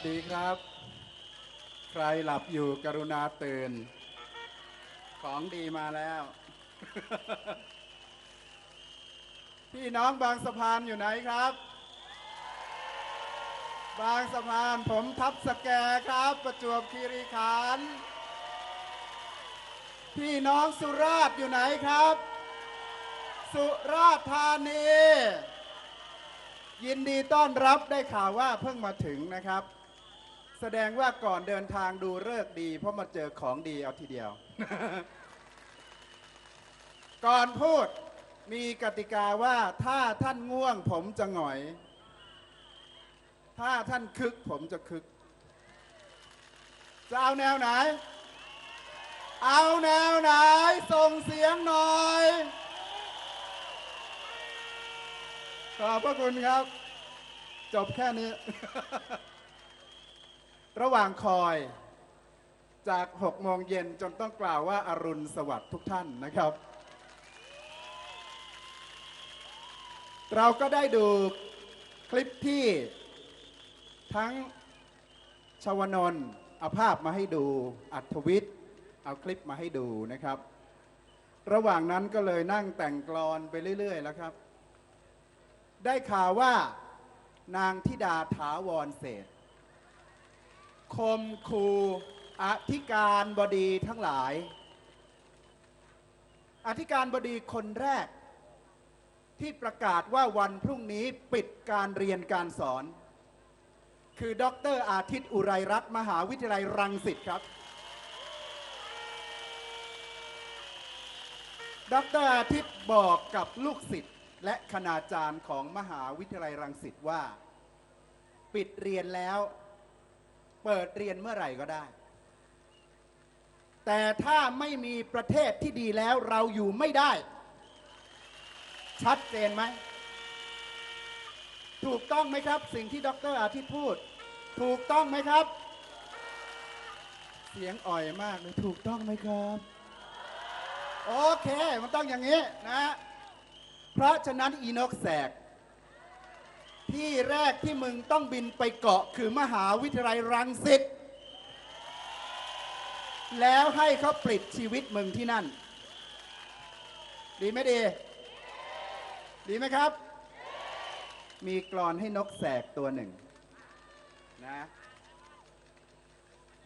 วัสดีครับ ใครหลับอยู่กรุณาตื่น ของดีมาแล้ว พี่น้องบางสะพานอยู่ไหนครับ บางสะพานผมทับสแกครับ ประจวบคีรีขันธ์พี่น้องสุราษฎร์อยู่ไหนครับ สุราษฎร์ธานี ยินดีต้อนรับได้ข่าวว่าเพิ่งมาถึงนะครับ แสดงว่าก่อนเดินทางดูเลิกษ์ดี เพราะมาเจอของดีเอาทีเดียว ก่อนพูดมีกติกาว่าถ้าท่านง่วงผมจะหงอย ถ้าท่านคึกผมจะคึก จะเอาแนวไหน เอาแนวไหน ส่งเสียงหน่อย ขอบพระคุณครับ จบแค่นี้ ระหว่างคอยจาก 6 โมงเย็นจนต้องกล่าวว่าอารุณสวัสดิ์ทุกท่านนะครับ เราก็ได้ดูคลิปที่ทั้งชวนนท์เอาภาพมาให้ดูอัธวิทย์เอาคลิปมาให้ดูนะครับ ระหว่างนั้นก็เลยนั่งแต่งกลอนไปเรื่อย ๆ แล้วครับ ได้ข่าวว่านางธิดาถาวรเศษ คมครูอธิการบดีทั้งหลาย อธิการบดีคนแรก ที่ประกาศว่าวันพรุ่งนี้ปิดการเรียนการสอน คือดรอาทิตย์อุไรรัตน์มหาวิทยาลัยรังสิตครับ ดรอาทิตย์บอกกับลูกศิษย์และคณาจารย์ของมหาวิทยาลัยรังสิตว่า ปิดเรียนแล้ว เปิดเรียนเมื่อไหร่ก็ได้ แต่ถ้าไม่มีประเทศที่ดีแล้วเราอยู่ไม่ได้ ชัดเจนไหม ถูกต้องไหมครับ สิ่งที่ดรอาทิตย์พูด ถูกต้องไหมครับ เสียงอ่อยมากเลยถูกต้องไหมครับ โอเค มันต้องอย่างนี้นะ เพราะฉะนั้นอีนกแสก ที่แรกที่มึงต้องบินไปเกาะคือมหาวิทยาลัยรังสิตแล้วให้เขาปลิดชีวิตมึงที่นั่น ดีไหมดี ดีไหมครับ มีกรอนให้นกแสกตัวหนึ่งนะ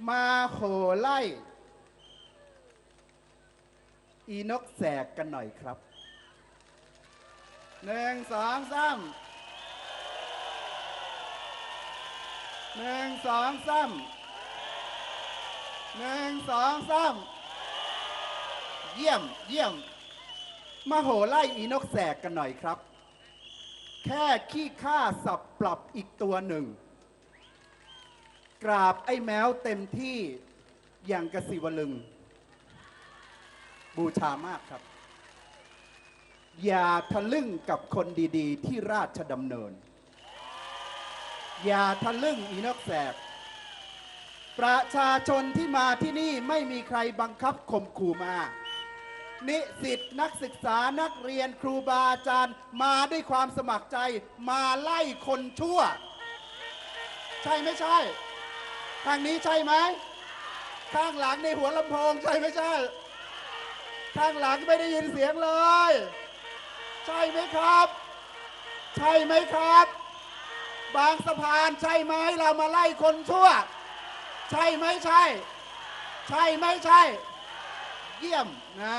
มาโหไล่ อีนกแสกกันหน่อยครับหนึ่งสองสาม หนึ่งสองสามหนึ่งสองสามเยี่ยมเยี่ยมมาโหไล่อีนกแสกกันหน่อยครับ แค่ขี้ข้าสับปรับอีกตัวหนึ่ง กราบไอ้แมวเต็มที่อย่างกระสิวลึง บูชามากครับ อย่าทะลึ่งกับคนดีๆ ที่ราชดำเนิน อย่าทะลึ่งอีนกแสกประชาชนที่มาที่นี่ไม่มีใครบังคับข่มขู่มา นิสิตนักศึกษานักเรียนครูบาอาจารย์มาด้วยความสมัครใจมาไล่คนชั่ว ใช่ไม่ใช่ ทางนี้ใช่ไหมข้างหลังในหัวลำโพงใช่ไม่ใช่ ข้างหลังไม่ได้ยินเสียงเลย ใช่ไหมครับ ใช่ไหมครับ บางสะพานใช่ไหมเรามาไล่คนชั่ว ใช่ไหมใช่ ใช่ไหมใช่ เยี่ยมนะ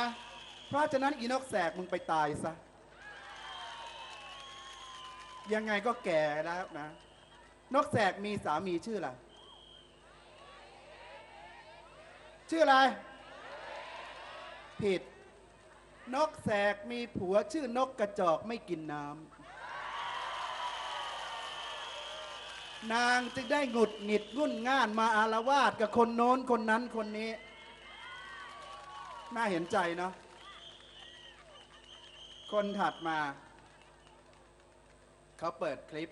เพราะฉะนั้นอีนกแสกมึงไปตายซะ ยังไงก็แก่แล้วนะ นกแสกมีสามีชื่ออะไร ชื่ออะไร ผิด นกแสกมีผัวชื่อนกกระจอกไม่กินน้ำ นางจึงได้หงุดหงิดงุ่นง่านมาอารวาสกับคนโน้นคนนั้นคนนี้ น่าเห็นใจเนาะคนถัดมา เขาเปิดคลิป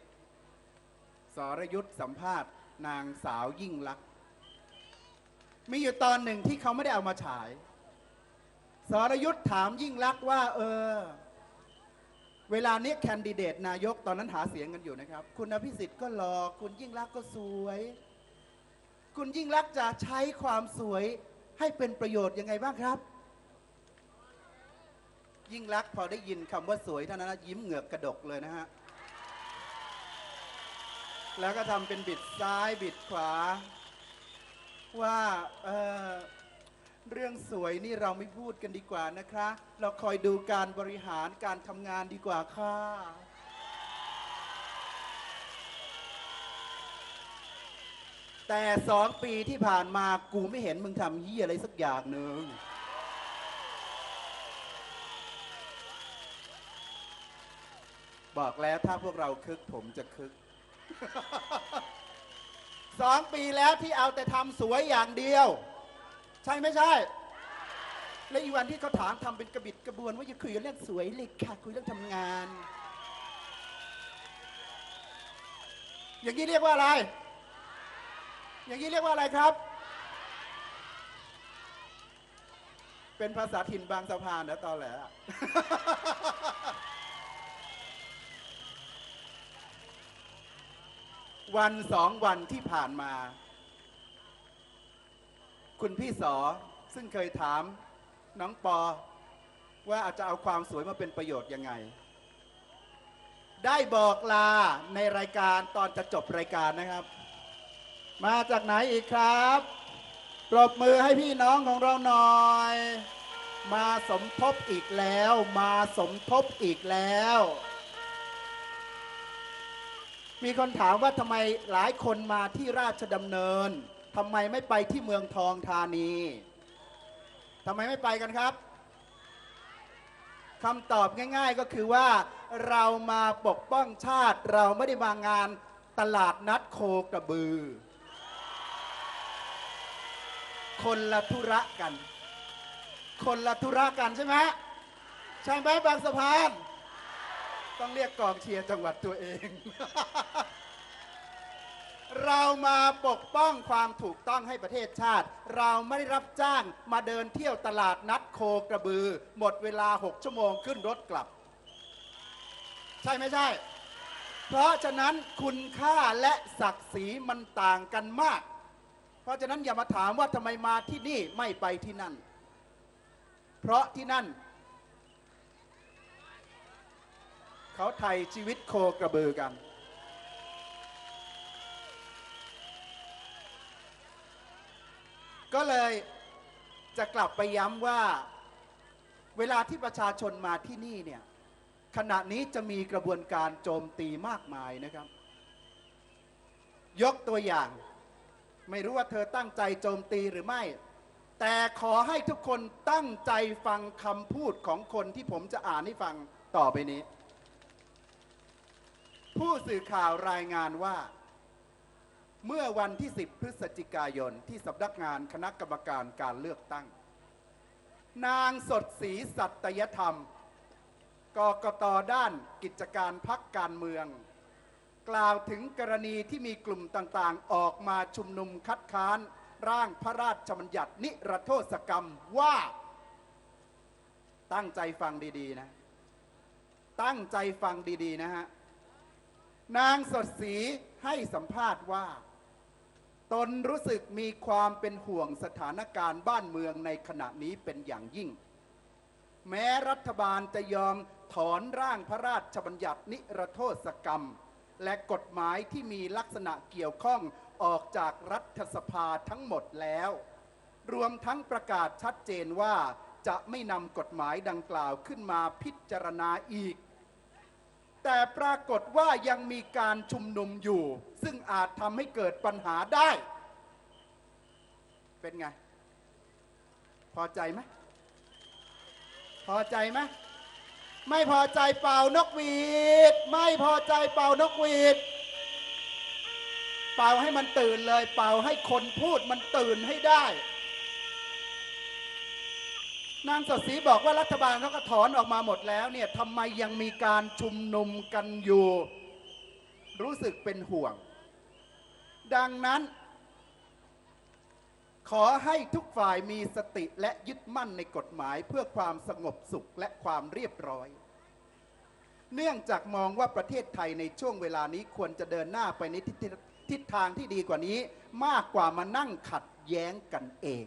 สรยุทธ์สัมภาษณ์ นางสาวยิ่งลักษณ์มีอยู่ตอนหนึ่งที่เขาไม่ได้เอามาฉาย สรยุทธ์ถามยิ่งลักษณ์ว่า เออ เวลาเนี้แคนดิเดตนายกตอนนั้นหาเสียงกันอยู่นะครับ คุณอภิสิทธิ์ก็หล่อคุณยิ่งรักก็สวย คุณยิ่งรักจะใช้ความสวยให้เป็นประโยชน์ยังไงบ้างครับ ยิ่งรักพอได้ยินคำว่าสวยเท่านั้นยิ้มเหงือกกระดกเลยนะฮะแล้วก็ทำเป็นบิดซ้ายบิดขวา ว่าเออ เรื่องสวยนี่เราไม่พูดกันดีกว่านะคะ เราคอยดูการบริหารการทำงานดีกว่าค่ะ แต่สองปีที่ผ่านมากูไม่เห็นมึงทำยี่อะไรสักอย่างหนึ่งบอกแล้วถ้าพวกเราคึกผมจะคึกสองปีแล้วที่เอาแต่ทำสวยอย่างเดียว ใช่ไม่ใช่ และอีวันที่เขาถามทำเป็นกระบิดกระบวนว่าจะคุยกันเรื่องสวยเลยค่ะคุยเรื่องทำงาน อย่างนี้เรียกว่าอะไร อย่างนี้เรียกว่าอะไรครับ เป็นภาษาถิ่นบางสะพานนะตอนแหละวันสองวันที่ผ่านมา คุณพี่สอซึ่งเคยถามน้องปอ ว่าอาจจะเอาความสวยมาเป็นประโยชน์ยังไง ได้บอกลาในรายการตอนจะจบรายการนะครับ มาจากไหนอีกครับปรบมือให้พี่น้องของเราหน่อย มาสมทบอีกแล้ว มาสมทบอีกแล้ว มีคนถามว่าทำไมหลายคนมาที่ราชดำเนิน ทำไมไม่ไปที่เมืองทองธานีทำไมไม่ไปกันครับคำตอบง่าย ๆ ก็คือว่าเรามาปกป้องชาติ เราไม่ได้มางานตลาดนัดโคกระบือ คนละธุระกัน คนละธุระกันใช่ไหมใช่ไหมบางสะพาน ต้องเรียกกองเชียร์จังหวัดตัวเอง เรามาปกป้องความถูกต้องให้ประเทศชาติ เราไม่ได้รับจ้างมาเดินเที่ยวตลาดนัดโคกระบือ หมดเวลา 6 ชั่วโมงขึ้นรถกลับ ใช่ไม่ใช่ เพราะฉะนั้นคุณค่าและศักดิ์ศรีมันต่างกันมาก เพราะฉะนั้นอย่ามาถามว่าทำไมมาที่นี่ไม่ไปที่นั่น เพราะที่นั่น เขาไทยชีวิตโคกระบือกัน ก็เลยจะกลับไปย้ำว่าเวลาที่ประชาชนมาที่นี่เนี่ยขณะนี้จะมีกระบวนการโจมตีมากมายนะครับ ยกตัวอย่าง ไม่รู้ว่าเธอตั้งใจโจมตีหรือไม่ แต่ขอให้ทุกคนตั้งใจฟังคำพูดของคนที่ผมจะอ่านให้ฟังต่อไปนี้ ผู้สื่อข่าวรายงานว่า เมื่อวันที่ 10 พฤศจิกายนที่สำนักงานคณะกรรมการการเลือกตั้ง นางสดศรีสัตยธรรม กกตด้านกิจการพักการเมือง กล่าวถึงกรณีที่มีกลุ่มต่างๆ ออกมาชุมนุมคัดค้าน ร่างพระราชบัญญัตินิรโทษกรรมว่าตั้งใจฟังดีๆนะ ตั้งใจฟังดีๆนะฮะ นางสดศรีให้สัมภาษณ์ว่า ตนรู้สึกมีความเป็นห่วงสถานการณ์บ้านเมืองในขณะนี้เป็นอย่างยิ่ง แม้รัฐบาลจะยอมถอนร่างพระราชบัญญัตินิรโทษกรรม และกฎหมายที่มีลักษณะเกี่ยวข้องออกจากรัฐสภาทั้งหมดแล้ว รวมทั้งประกาศชัดเจนว่าจะไม่นำกฎหมายดังกล่าวขึ้นมาพิจารณาอีก แต่ปรากฏว่ายังมีการชุมนุมอยู่ ซึ่งอาจทำให้เกิดปัญหาได้ เป็นไง พอใจไหมพอใจไหมไม่พอใจเป่านกหวีด ไม่พอใจเป่านกหวีด เป่าให้มันตื่นเลย เป่าให้คนพูดมันตื่นให้ได้ นางสดศรีบอกว่ารัฐบาลเขาก็ถอนออกมาหมดแล้วเนี่ยทำไมยังมีการชุมนุมกันอยู่ รู้สึกเป็นห่วง ดังนั้น ขอให้ทุกฝ่ายมีสติและยึดมั่นในกฎหมายเพื่อความสงบสุขและความเรียบร้อย เนื่องจากมองว่าประเทศไทยในช่วงเวลานี้ควรจะเดินหน้าไปในทิศทิศทางที่ดีกว่านี้ มากกว่ามานั่งขัดแย้งกันเอง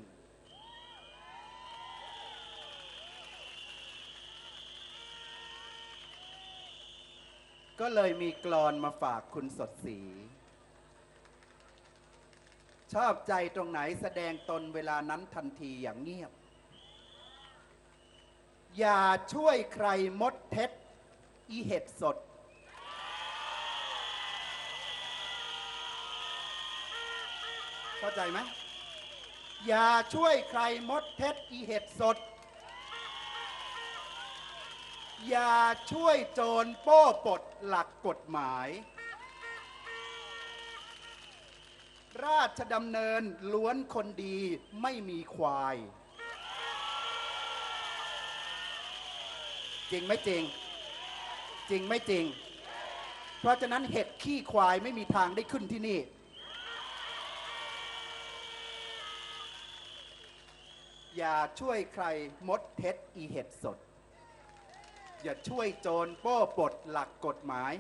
ก็เลยมีกรอนมาฝากคุณสดศรีชอบใจตรงไหนแสดงตนเวลานั้นทันทีอย่างเงียบ อย่าช่วยใครมดเท็จ อีเห็ดสด เข้าใจไหมอย่าช่วยใครมดเท็จ อีเห็ดสด อย่าช่วยโจรโป้ปลดหลักกฎหมาย ราชดำเนินล้วนคนดีไม่มีควาย จริงไหมจริง จริงไม่จริง เพราะฉะนั้นเห็ดขี้ควายไม่มีทางได้ขึ้นที่นี่ อย่าช่วยใครมดเท็จอีเห็ดสด อย่าช่วยโจรโป้ปลดหลักกฎหมาย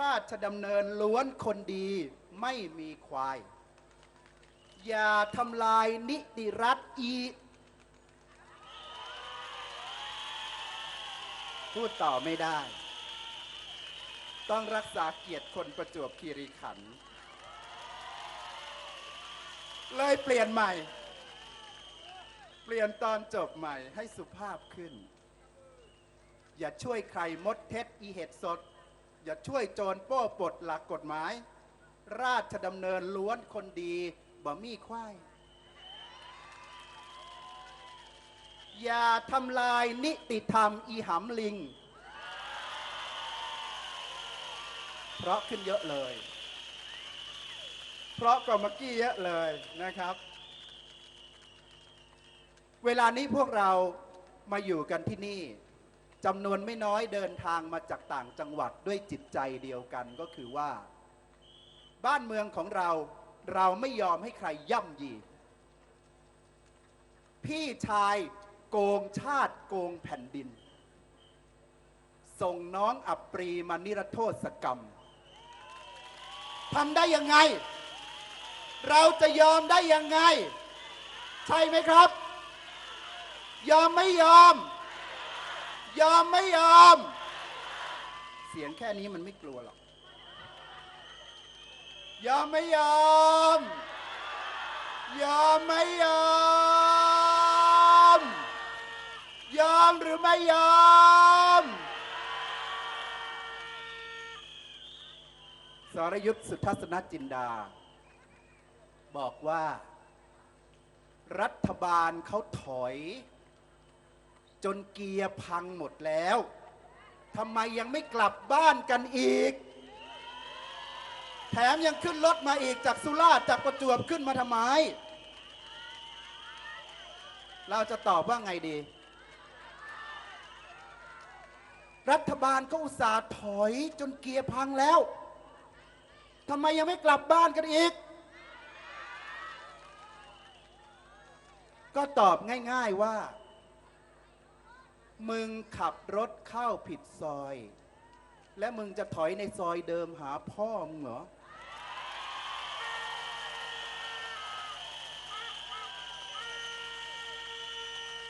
ราชดำเนินล้วนคนดีไม่มีควาย อย่าทำลายนิติรัฐอี พูดต่อไม่ได้ ต้องรักษาเกียรติคนประจวบคีรีขันธ์เลยเปลี่ยนใหม่ เปลี่ยนตอนจบใหม่ให้สุภาพขึ้น อย่าช่วยใครมดเท็จอีเห็ดสด อย่าช่วยโจรโป้ปลดหลักกฎหมาย ราชดำเนินล้วนคนดีบ่มีควายอย่าทำลายนิติธรรมอีหำลิง เพราะขึ้นเยอะเลย เพราะกว่าเมื่อกี้เยอะเลยนะครับ เวลานี้พวกเรามาอยู่กันที่นี่ จำนวนไม่น้อยเดินทางมาจากต่างจังหวัดด้วยจิตใจเดียวกันก็คือว่า บ้านเมืองของเราเราไม่ยอมให้ใครย่ำยี พี่ชายโกงชาติโกงแผ่นดิน ส่งน้องอับปรีมานิรโทษกรรมทำได้ยังไง เราจะยอมได้ยังไง ใช่ไหมครับ ยอมไม่ยอม ยอมไม่ยอม เสียงแค่นี้มันไม่กลัวหรอก ยอมไม่ยอม ยอมไม่ยอม ยอมหรือไม่ยอม สรยุทธสุทัศนจินดา บอกว่า รัฐบาลเขาถอย จนเกียร์พังหมดแล้วทำไมยังไม่กลับบ้านกันอีก แถมยังขึ้นรถมาอีกจากสุราษฎร์จากประจวบขึ้นมาทำไม เราจะตอบว่าไงดี รัฐบาลก็อุตส่าห์ถอยจนเกียร์พังแล้วทำไมยังไม่กลับบ้านกันอีก ก็ตอบง่าย ๆว่า มึงขับรถเข้าผิดซอย และมึงจะถอยในซอยเดิมหาพ่อมึงเหรอ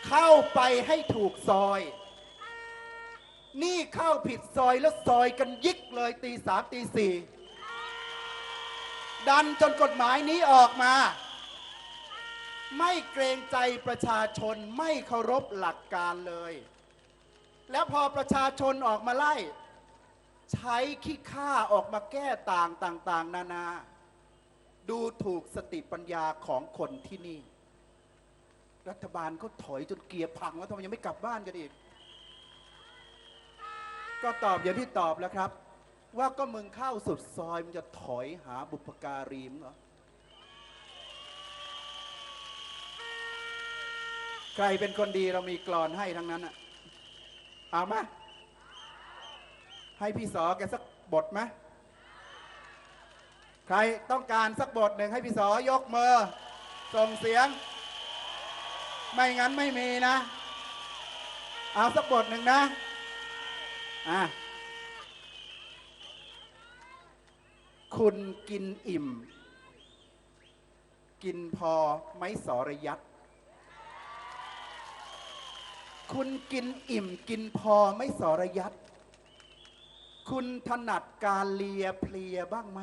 เข้าไปให้ถูกซอย นี่เข้าผิดซอยแล้วซอยกันยิกเลยตีสามตีสี่ดันจนกฎหมายนี้ออกมา ไม่เกรงใจประชาชนไม่เคารพหลักการเลย แล้วพอประชาชนออกมาไล่ ใช้ขี้ข้าออกมาแก้ต่างต่าง ๆ นานา ดูถูกสติปัญญาของคนที่นี่ รัฐบาลเขาถอยจนเกียร์พังแล้วทำไมยังไม่กลับบ้านกันอีก ก็ตอบอย่างที่ตอบแล้วครับ ว่าก็มึงเข้าสุดซอยมึงจะถอยหาบุพการีมเหรอใครเป็นคนดีเรามีกรอนให้ทั้งนั้นอะ เอามา ให้พี่สอแกสักบทไหมใครต้องการสักบทหนึ่งให้พี่สอยกมือ ส่งเสียง ไม่งั้นไม่มีนะ เอาสักบทหนึ่งนะ อะ คุณกินอิ่ม กินพอไหม่สรยัด คุณกินอิ่มกินพอไม่สรยัด คุณถนัดการเลียเพลียบ้างไหม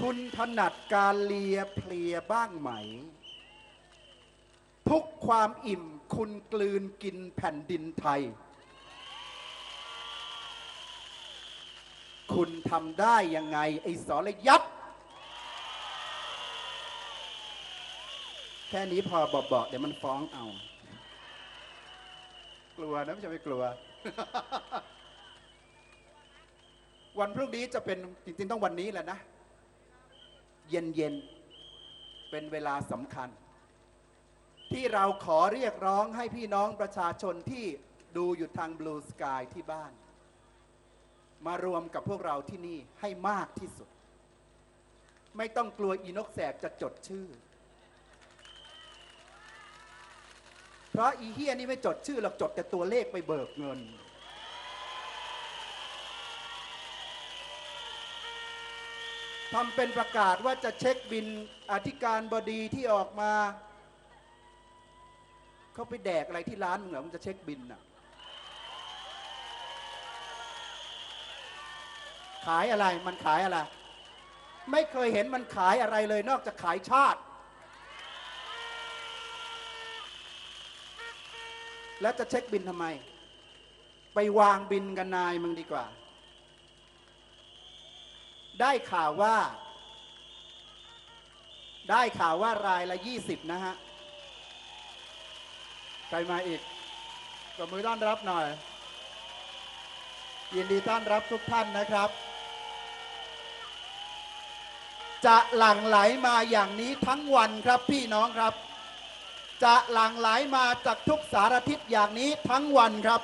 คุณถนัดการเลียเพลียบ้างไหม ทุกความอิ่มคุณกลืนกินแผ่นดินไทย คุณทำได้ยังไง ไอ้สรยัด แค่นี้พอบอกๆเดี๋ยวมันฟ้องเอา กลัวนะไม่ใช่ไม่กลัว วันพรุ่งนี้จะเป็นจริงๆต้องวันนี้แหละนะ เย็นๆเป็นเวลาสำคัญ ที่เราขอเรียกร้องให้พี่น้องประชาชนที่ดูอยู่ทาง Blue Sky ที่บ้าน มารวมกับพวกเราที่นี่ให้มากที่สุด ไม่ต้องกลัวอีนกแสกจะจดชื่อ เพราะอีเฮียนี่ไม่จดชื่อหรอกจดแต่ตัวเลขไปเบิกเงิน ทำเป็นประกาศว่าจะเช็คบินอธิการบดีที่ออกมา เขาไปแดกอะไรที่ร้านมึงเหรอมึงจะเช็คบินน่ะ ขายอะไรมันขายอะไร ไม่เคยเห็นมันขายอะไรเลยนอกจากขายชาติ แล้วจะเช็คบินทำไม ไปวางบินกันนายมึงดีกว่า ได้ข่าวว่า ได้ข่าวว่ารายละยี่สิบนะฮะ ใครมาอีกกมือต้อนรับหน่อย ยินดีต้อนรับทุกท่านนะครับ จะหลั่งไหลมาอย่างนี้ทั้งวันครับพี่น้องครับ จะหลั่งไหลมาจากทุกสารทิศอย่างนี้ทั้งวันครับ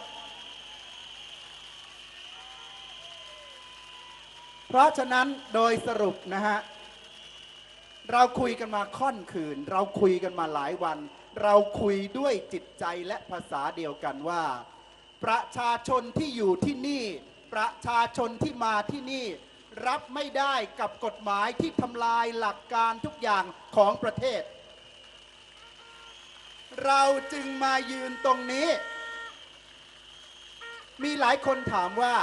เพราะฉะนั้นโดยสรุปนะฮะ เราคุยกันมาค่อนคืน เราคุยกันมาหลายวัน เราคุยด้วยจิตใจและภาษาเดียวกันว่า ประชาชนที่อยู่ที่นี่ ประชาชนที่มาที่นี่ รับไม่ได้กับกฎหมายที่ทำลายหลักการทุกอย่างของประเทศ เราจึงมายืนตรงนี้ มีหลายคนถามว่า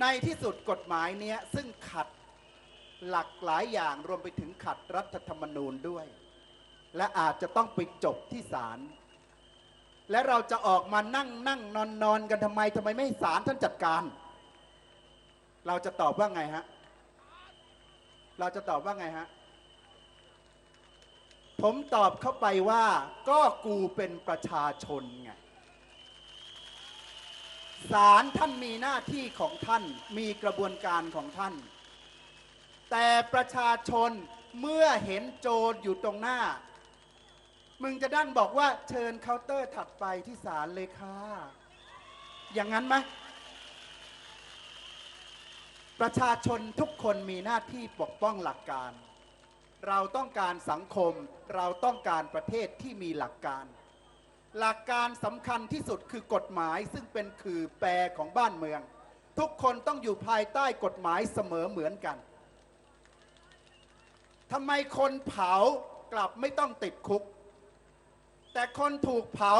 ในที่สุดกฎหมายเนี้ยซึ่งขัดหลักหลายอย่างรวมไปถึงขัดรัฐธรรมนูญด้วย และอาจจะต้องไปจบที่ศาลและเราจะออกมานั่งนั่งนอนนอนกันทำไมทำไมไม่ศาลท่านจัดการ เราจะตอบว่าไงฮะ เราจะตอบว่าไงฮะ ผมตอบเข้าไปว่า ก็กูเป็นประชาชนไงศาลท่านมีหน้าที่ของท่านมีกระบวนการของท่าน แต่ประชาชนเมื่อเห็นโจรอยู่ตรงหน้า มึงจะดั้นบอกว่าเชิญเคาน์เตอร์ถัดไปที่ศาลเลยค่ะ อย่างนั้นไหมประชาชนทุกคนมีหน้าที่ปกป้องหลักการ เราต้องการสังคม เราต้องการประเทศที่มีหลักการ หลักการสำคัญที่สุดคือกฎหมายซึ่งเป็นคือแปรของบ้านเมือง ทุกคนต้องอยู่ภายใต้กฎหมายเสมอเหมือนกันทำไมคนเผากลับไม่ต้องติดคุก แต่คนถูกเผา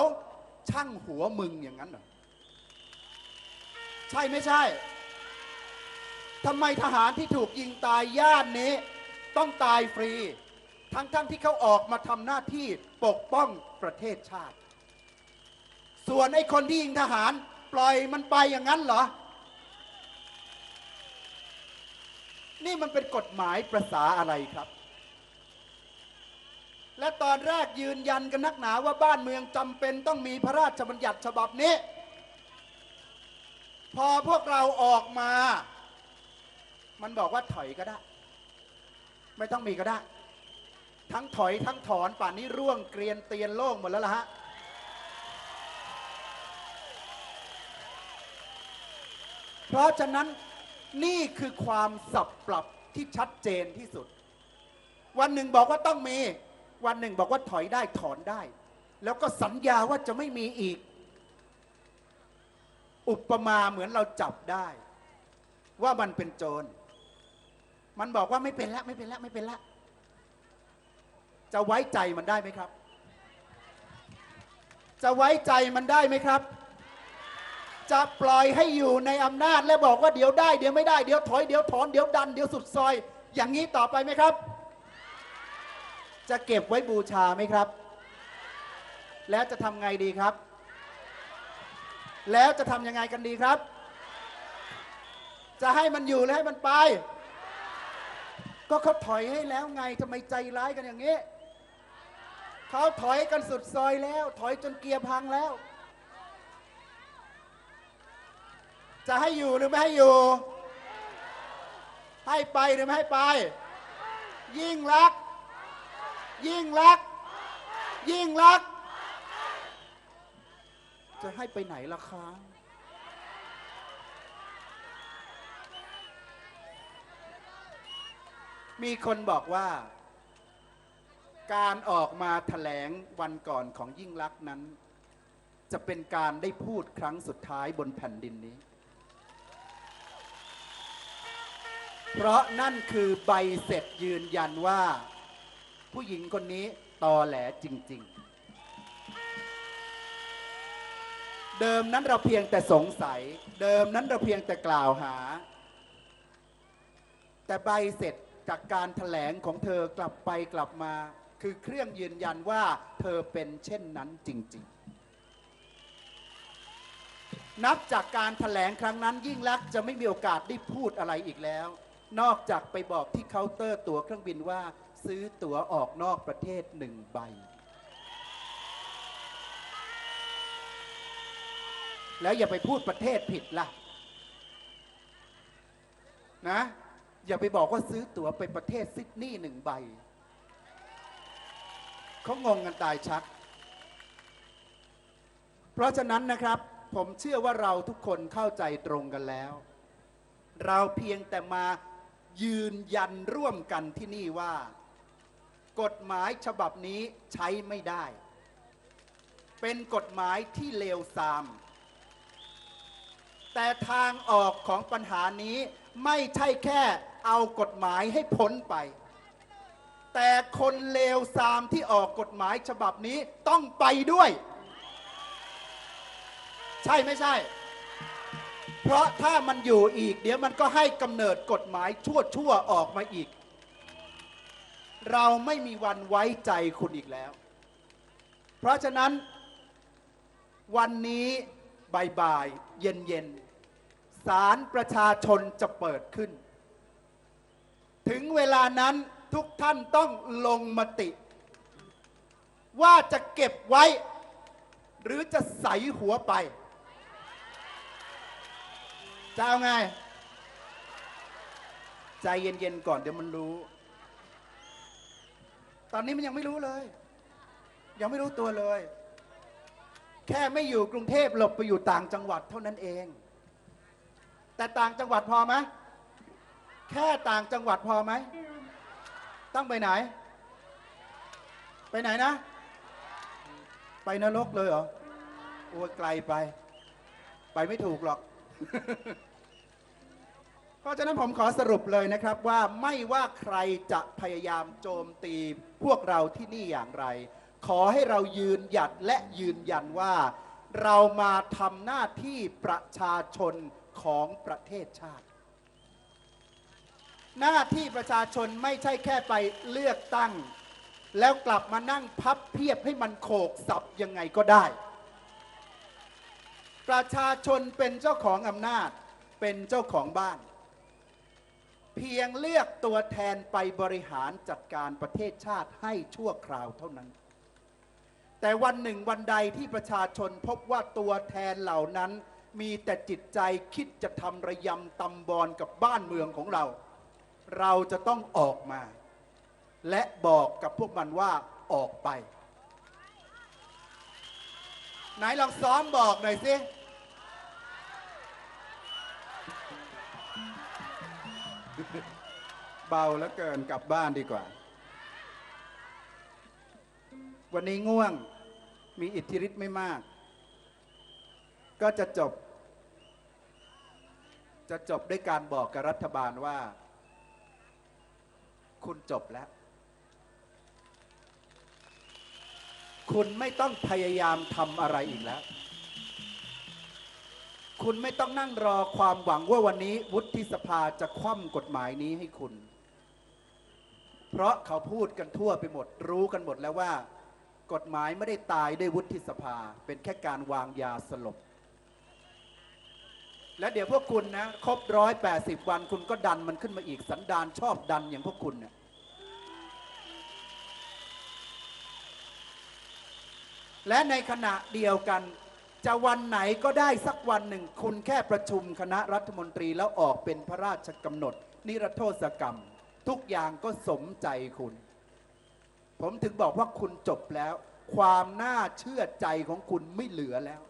ช่างหัวมึงอย่างนั้นเหรอใช่ไม่ใช่ทำไมทหารที่ถูกยิงตายย่านนี้ ต้องตายฟรี ทั้งๆทที่เขาออกมาทำหน้าที่ปกป้องประเทศชาติ ส่วนไอ้คนที่ยิงทหาร ปล่อยมันไปอย่างนั้นเหรอ นี่มันเป็นกฎหมายประษาอะไรครับ และตอนแรกยืนยันกันนักหนาว่าบ้านเมืองจำเป็นต้องมีพระราชบัญญัติฉบับนี้ พอพวกเราออกมา มันบอกว่าถอยก็ได้ ไม่ต้องมีก็ได้ ทั้งถอยทั้งถอนป่านนี้ร่วงเกรียนเตียนโล่งหมดแล้วล่ะฮะเพราะฉะนั้นนี่คือความสับปรับที่ชัดเจนที่สุด วันหนึ่งบอกว่าต้องมี วันหนึ่งบอกว่าถอยได้ถอนได้ แล้วก็สัญญาว่าจะไม่มีอีก อุปมาเหมือนเราจับได้ ว่ามันเป็นโจร มันบอกว่าไม่เป็นละไม่เป็นละไม่เป็นละจะไว้ใจมันได้ไหมครับ จะไว้ใจมันได้ไหมครับ จะปล่อยให้อยู่ในอำนาจและบอกว่าเดี๋ยวได้เดี๋ยวไม่ได้เดี๋ยวถอยเดี๋ยวถอนเดี๋ยวดันเดี๋ยวสุดซอย อย่างนี้ต่อไปไหมครับ จะเก็บไว้บูชาไหมครับ แล้วจะทำไงดีครับ แล้วจะทำยังไงกันดีครับ จะให้มันอยู่หรือให้มันไป ก็เขาถอยให้แล้วไงทำไมใจร้ายกันอย่างนี้เขาถอยกันสุดซอยแล้ว ถอยจนเกียร์พังแล้ว จะให้อยู่หรือไม่ให้อยู่ ให้ไปหรือไม่ให้ไป ยิ่งรัก ยิ่งรัก ยิ่งรัก จะให้ไปไหนล่ะคะ มีคนบอกว่า การออกมาแถลงวันก่อนของยิ่งลักษณ์นั้น จะเป็นการได้พูดครั้งสุดท้ายบนแผ่นดินนี้ เพราะนั่นคือใบเสร็จยืนยันว่า ผู้หญิงคนนี้ตอแหลจริง ๆ เดิมนั้นเราเพียงแต่สงสัย เดิมนั้นเราเพียงแต่กล่าวหา แต่ใบเสร็จ จากการถแถลงของเธอกลับไปกลับมา คือเครื่องยืนยันว่าเธอเป็นเช่นนั้นจริง ๆ นับจากการถแถลงครั้งนั้นยิ่งลักษณ์จะไม่มีโอกาสได้พูดอะไรอีกแล้ว นอกจากไปบอกที่เคาน์เตอร์ตั๋วเครื่องบินว่า ซื้อตั๋วออกนอกประเทศหนึ่งใบแล้วอย่าไปพูดประเทศผิดล่ะนะ อย่าไปบอกว่าซื้อตั๋วไปประเทศซิดนีย์หนึ่งใบ เขางงกันตายชักเพราะฉะนั้นนะครับ ผมเชื่อว่าเราทุกคนเข้าใจตรงกันแล้ว เราเพียงแต่มายืนยันร่วมกันที่นี่ว่า กฎหมายฉบับนี้ใช้ไม่ได้ เป็นกฎหมายที่เลวทราม แต่ทางออกของปัญหานี้ไม่ใช่แค่ เอากฎหมายให้พ้นไป แต่คนเลวทรามที่ออกกฎหมายฉบับนี้ต้องไปด้วย ใช่ไม่ใช่ เพราะถ้ามันอยู่อีก เดี๋ยวมันก็ให้กำเนิดกฎหมายชั่วชั่วๆออกมาอีก เราไม่มีวันไว้ใจคุณอีกแล้ว เพราะฉะนั้นวันนี้บ่ายๆเย็นๆศาลประชาชนจะเปิดขึ้น ถึงเวลานั้นทุกท่านต้องลงมติ ว่าจะเก็บไว้ หรือจะใส่หัวไป จะเอาไง ใจเย็นๆก่อนเดี๋ยวมันรู้ ตอนนี้มันยังไม่รู้เลย ยังไม่รู้ตัวเลย แค่ไม่อยู่กรุงเทพหลบไปอยู่ต่างจังหวัดเท่านั้นเอง แต่ต่างจังหวัดพอไหม แค่ต่างจังหวัดพอไหม ต้องไปไหน ไปไหนนะ ไปนรกเลยเหรอโอ้ยไกลไป ไปไม่ถูกหรอก เพราะฉะนั้นผมขอสรุปเลยนะครับว่าไม่ว่าใครจะพยายามโจมตีพวกเราที่นี่อย่างไร ขอให้เรายืนหยัดและยืนยันว่า เรามาทำหน้าที่ประชาชนของประเทศชาติ หน้าที่ประชาชนไม่ใช่แค่ไปเลือกตั้ง แล้วกลับมานั่งพับเพียบให้มันโขกสับยังไงก็ได้ ประชาชนเป็นเจ้าของอำนาจเป็นเจ้าของบ้าน เพียงเลือกตัวแทนไปบริหารจัดการประเทศชาติให้ชั่วคราวเท่านั้น แต่วันหนึ่งวันใดที่ประชาชนพบว่าตัวแทนเหล่านั้นมีแต่จิตใจคิดจะทำระยำตำบอลกับบ้านเมืองของเรา เราจะต้องออกมา และบอกกับพวกมันว่าออกไป ไหนลองซ้อมบอกหน่อยสิเบาแล้วเกินกลับบ้านดีกว่า วันนี้ง่วงมีอิทธิฤทธิ์ไม่มาก ก็จะจบ จะจบด้วยการบอกกับรัฐบาลว่า คุณจบแล้ว คุณไม่ต้องพยายามทำอะไรอีกแล้ว คุณไม่ต้องนั่งรอความหวังว่าวันนี้ วุฒิสภาจะคว่ำกฎหมายนี้ให้คุณ เพราะเขาพูดกันทั่วไปหมด รู้กันหมดแล้วว่า กฎหมายไม่ได้ตายด้วยวุฒิสภา เป็นแค่การวางยาสลบ และเดี๋ยวพวกคุณนะครบร้อยแปดสิบวันคุณก็ดันมันขึ้นมาอีกสันดานชอบดันอย่างพวกคุณเนี่ยและในขณะเดียวกัน จะวันไหนก็ได้สักวันหนึ่ง คุณแค่ประชุมคณะรัฐมนตรีแล้วออกเป็นพระราชกำหนด นิรโทษกรรม ทุกอย่างก็สมใจคุณ ผมถึงบอกว่าคุณจบแล้ว ความน่าเชื่อใจของคุณไม่เหลือแล้ว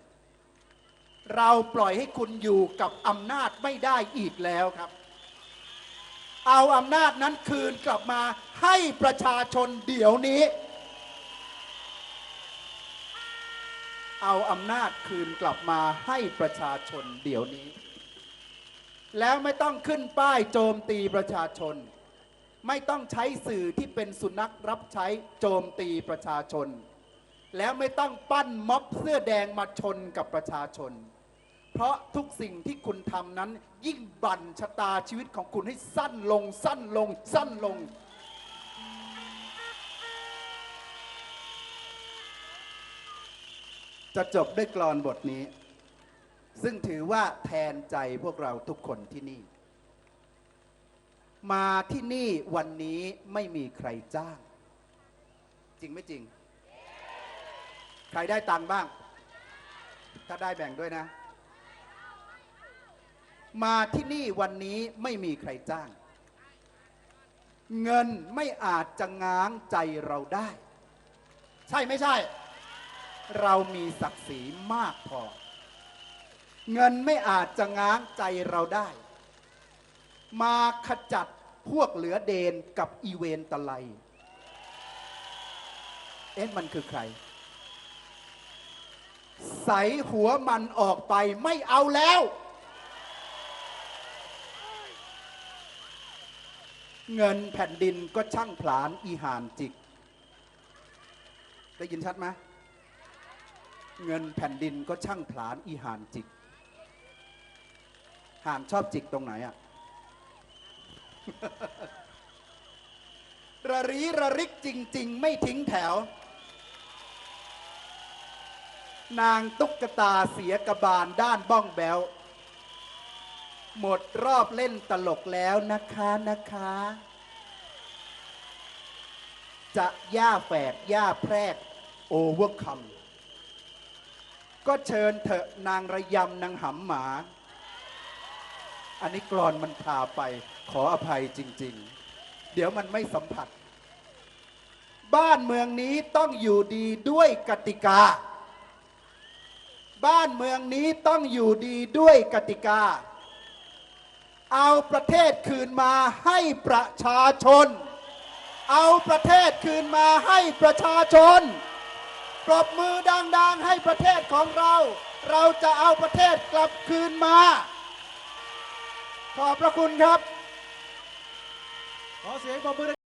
เราปล่อยให้คุณอยู่กับอำนาจไม่ได้อีกแล้วครับ เอาอำนาจนั้นคืนกลับมาให้ประชาชนเดี๋ยวนี้ เอาอำนาจคืนกลับมาให้ประชาชนเดี๋ยวนี้ แล้วไม่ต้องขึ้นป้ายโจมตีประชาชน ไม่ต้องใช้สื่อที่เป็นสุนัขรับใช้โจมตีประชาชน แล้วไม่ต้องปั้นม็อบเสื้อแดงมาชนกับประชาชน เพราะทุกสิ่งที่คุณทำนั้น ยิ่งบั่นชะตาชีวิตของคุณให้สั้นลง สั้นลง สั้นลง จะจบด้วยกลอนบทนี้ ซึ่งถือว่าแทนใจพวกเราทุกคนที่นี่ มาที่นี่วันนี้ไม่มีใครจ้าง จริงไม่จริง ใครได้ตังค์บ้าง ถ้าได้แบ่งด้วยนะ มาที่นี่วันนี้ไม่มีใครจ้าง เงินไม่อาจจะง้างใจเราได้ ใช่ไม่ใช่ เรามีศักดิ์ศรีมากพอ เงินไม่อาจจะง้างใจเราได้ มาขจัดพวกเหลือเดนกับอีเวนตะไล เอ๊ะมันคือใคร ใสหัวมันออกไปไม่เอาแล้ว เงินแผ่นดินก็ช่างผลาญอีหานจิก ได้ยินชัดไหมเงินแผ่นดินก็ช่างผลาญอีหานจิกห่านชอบจิกตรงไหนอะระรีระริกจริง ๆ ไม่ทิ้งแถว นางตุ๊กตาเสียกระบาลด้านบ้องแบวหมดรอบเล่นตลกแล้วนะคะนะคะ จะย่าแฝกย่าแพรกโอเวอร์คัมก็เชิญเถอะนางระยำนางหำหมา อันนี้กรอนมันพาไปขออภัยจริง ๆ เดี๋ยวมันไม่สัมผัส บ้านเมืองนี้ต้องอยู่ดีด้วยกติกา บ้านเมืองนี้ต้องอยู่ดีด้วยกติกา เอาประเทศคืนมาให้ประชาชน เอาประเทศคืนมาให้ประชาชน ปรบมือดังๆให้ประเทศของเรา เราจะเอาประเทศกลับคืนมา ขอบพระคุณครับ ขอเสียงปรบมือ